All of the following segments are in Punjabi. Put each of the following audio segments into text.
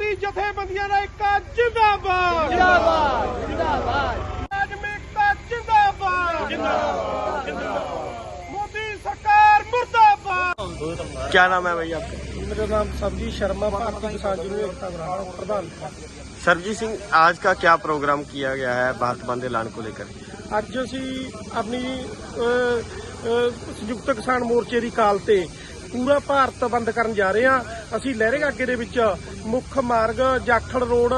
ਜਥੇਬੰਦੀਆਂ ਦਾ ਇੱਕ ਜਿੰਦਾਬਾਦ ਜਿੰਦਾਬਾਦ ਜਿੰਦਾਬਾਦ ਰਾਜਮਿਕਤਾ ਜਿੰਦਾਬਾਦ ਜਿੰਦਾਬਾਦ ਮੋਦੀ ਸਰਕਾਰ ਮੁਰਦਾਬਾਦ क्या नाम है भैया आपका ਮੇਰਾ ਨਾਮ ਸਬਜੀ ਸ਼ਰਮਾ ਭਾਰਤੀ ਕਿਸਾਨ ਯੂਨੀਅਨ ਏਕਤਾ ਬਰਾੜ ਪ੍ਰਧਾਨ सरबजीत सिंह आज का क्या प्रोग्राम किया गया है भारत बंद ऐलान को लेकर ਅੱਜ ਅਸੀਂ ਆਪਣੀ ਅ, ਅ, ਸੰਯੁਕਤ ਕਿਸਾਨ ਮੋਰਚੇ ਦੀ ਕਾਲ ਤੇ ਪੂਰਾ ਭਾਰਤ ਬੰਦ ਕਰਨ ਜਾ ਰਹੇ ਹਾਂ। ਅਸੀਂ ਲਹਿਰੇਗਾਗੇ ਦੇ ਵਿੱਚ, ਮੁੱਖ ਮਾਰਗ, ਜਾਖੜ ਰੋਡ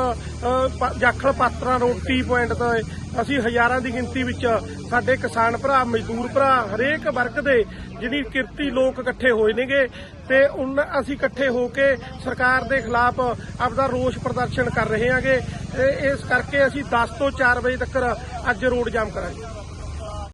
ਜਾਖੜ ਪ- ਪਾਤਰਾ ਰੋਡ ਟੀ ਪੁਆਇੰਟ ਤੇ। ਅਸੀਂ ਹਜ਼ਾਰਾਂ ਦੀ ਗਿਣਤੀ ਵਿੱਚ ਸਾਡੇ ਕਿਸਾਨ ਭਰਾ, ਮਜ਼ਦੂਰ ਭਰਾ, ਹਰੇਕ ਵਰਗ ਦੇ ਜਿਹੜੀ ਕਿਰਤੀ ਲੋਕ ਇਕੱਠੇ ਹੋਏ ਨੇਗੇ ਤੇ ਉਹਨਾਂ ਅਸੀਂ ਇਕੱਠੇ ਹੋ ਕੇ ਸਰਕਾਰ ਦੇ ਖਿਲਾਫ ਆਪਦਾ ਰੋਸ ਪ੍ਰਦਰਸ਼ਨ ਕਰ ਰਹੇ ਹਾਂਗੇ ਤੇ ਇਸ ਕਰਕੇ ਅਸੀਂ 10 ਤੋਂ 4 ਵਜੇ ਤੱਕ ਅੱਜ ਰੋਡ ਜਾਮ ਕਰਾਂਗੇ।